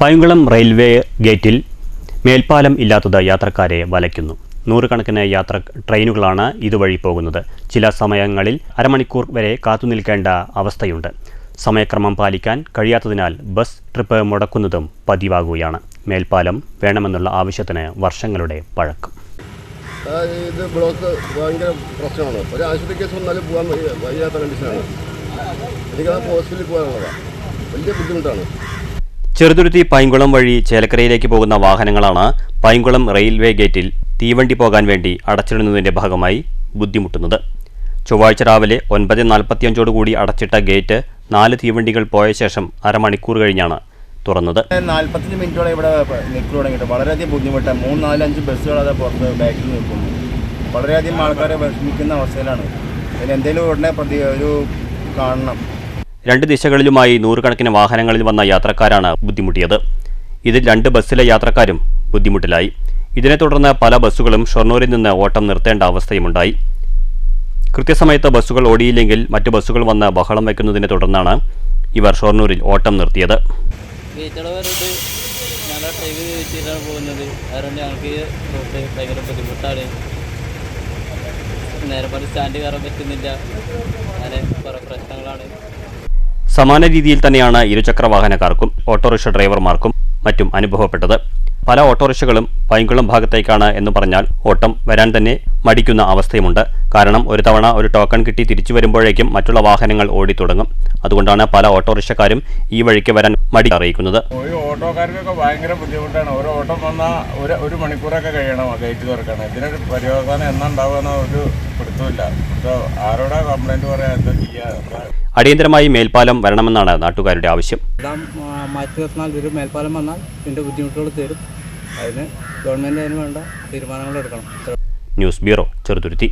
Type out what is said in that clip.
Painkulam railway ഗേറ്റിൽ മേൽപ്പാലം ഇല്ലാത്തത് യാത്രക്കാരെ വലയ്ക്കുന്നു. നൂറുകണക്കിന് യാത്ര ട്രെയിനുകളാണ് ഇതുവഴി പോകുന്നത്. ചില സമയങ്ങളിൽ അരമണിക്കൂർ വരെ കാത്തുനിൽക്കേണ്ട അവസ്ഥയുണ്ട്. സമയക്രമം പാലിക്കാൻ കഴിയാത്തതിനാൽ ബസ് ട്രിപ്പ് മുടക്കുന്നതും പതിവാകുകയാണ്. മേൽപ്പാലം വേണമെന്നുള്ള ആവശ്യത്തിന് വർഷങ്ങളുടെ പഴക്കം. ഇത് ബ്ലോക്ക് ഭയങ്കര പ്രശ്നമാണ്. ഒരു ആശുപത്രി കേസ് വന്നാലും പോകാൻ വയ്യ- വയ്യാത്ത കണ്ടീഷനാണ് എനിക്കത് ഹോസ്പിറ്റലിൽ പോകാനുള്ളതാണ് വലിയ ബുദ്ധിമുട്ടാണ്. ചെറുതുരുത്തി പൈങ്കുളം വഴി ചേലക്കരയിലേക്ക് പോകുന്ന വാഹനങ്ങളാണ് പൈങ്കുളം റെയിൽവേ ഗേറ്റിൽ തീവണ്ടി പോകാൻ വേണ്ടി അടച്ചിടുന്നതിന്റെ ഭാഗമായി ബുദ്ധിമുട്ടുന്നത്. ചൊവ്വാഴ്ച രാവിലെ ഒൻപത് നാൽപ്പത്തിയഞ്ചോടുകൂടി അടച്ചിട്ട ഗേറ്റ് നാല് തീവണ്ടികൾ പോയ ശേഷം അരമണിക്കൂർ കഴിഞ്ഞാണ് തുറന്നത്. നാൽപ്പത്തഞ്ച് മിനിറ്റോളം ഇവിടെ നിൽക്കു തുടങ്ങിയിട്ട് വളരെയധികം ബുദ്ധിമുട്ടാണ്. മൂന്ന് നാലഞ്ച് അത് പുറത്ത് ബാക്കിൽ നിൽക്കുന്നു വളരെയധികം ആൾക്കാരെ വിഷമിക്കുന്ന അവസ്ഥയിലാണ്. ഇതിന് എന്തെങ്കിലും ഉടനെ പ്രതി ഒരു കാണണം രണ്ട് ദിശകളിലുമായി നൂറുകണക്കിന് വാഹനങ്ങളിൽ വന്ന യാത്രക്കാരാണ് ബുദ്ധിമുട്ടിയത്. ഇതിൽ രണ്ട് ബസ്സിലെ യാത്രക്കാരും ബുദ്ധിമുട്ടിലായി. ഇതിനെ തുടർന്ന് പല ബസ്സുകളും ഷൊർണൂരിൽ നിന്ന് ഓട്ടം നിർത്തേണ്ട അവസ്ഥയുമുണ്ടായി. കൃത്യസമയത്ത് ബസ്സുകൾ ഓടിയില്ലെങ്കിൽ മറ്റു ബസ്സുകൾ വന്ന് ബഹളം വയ്ക്കുന്നതിനെ തുടർന്നാണ് ഇവർ ഷൊർണൂരിൽ ഓട്ടം നിർത്തിയത്. പോകുന്നത്. ഭയങ്കര നേരെ പോലെ സ്റ്റാൻഡ് കയറാൻ പറ്റുന്നില്ല. അങ്ങനെ കുറേ പ്രശ്നങ്ങളാണ്. സമാന രീതിയിൽ തന്നെയാണ് ഇരുചക്ര വാഹനക്കാർക്കും ഓട്ടോറിക്ഷ ഡ്രൈവർമാർക്കും മറ്റും അനുഭവപ്പെട്ടത്. പല ഓട്ടോറിക്ഷകളും പൈങ്കുളം ഭാഗത്തേക്കാണ് എന്ന് പറഞ്ഞാൽ ഓട്ടം വരാൻ തന്നെ മടിക്കുന്ന അവസ്ഥയുമുണ്ട്. കാരണം ഒരു തവണ ഒരു ടോക്കൺ കിട്ടി തിരിച്ചു വരുമ്പോഴേക്കും മറ്റുള്ള വാഹനങ്ങൾ ഓടി തുടങ്ങും അതുകൊണ്ടാണ് പല ഓട്ടോറിക്ഷക്കാരും ഈ വഴിക്ക് വരാൻ മടി അറിയിക്കുന്നത്. ഓട്ടോക്കാർക്കൊക്കെ ഭയങ്കര ബുദ്ധിമുട്ടാണ്. ഒരു ഓട്ടം വന്നാൽ ഒരു ഒരു മണിക്കൂറൊക്കെ കഴിയണം ഗേറ്റ് തുറക്കണം ഇതിനൊരു പരിവർത്തനം എന്നാണ്ടാവുന്ന ഒരു പിടുത്തമില്ല ആരോടാ കംപ്ലൈന്റ് പറയാൻ എന്താ ചെയ്യുക അടിയന്തരമായി മേൽപ്പാലം വരണമെന്നാണ് നാട്ടുകാരുടെ ആവശ്യം. മാറ്റി ഒരു മേൽപ്പാലം വന്നാൽ ഇതിന്റെ ബുദ്ധിമുട്ടുകൾ തീരും. അതിന് ഗവൺമെന്റ് അതിന് വേണ്ട തീരുമാനങ്ങൾ എടുക്കണം. News bureau Cheruthuruthy.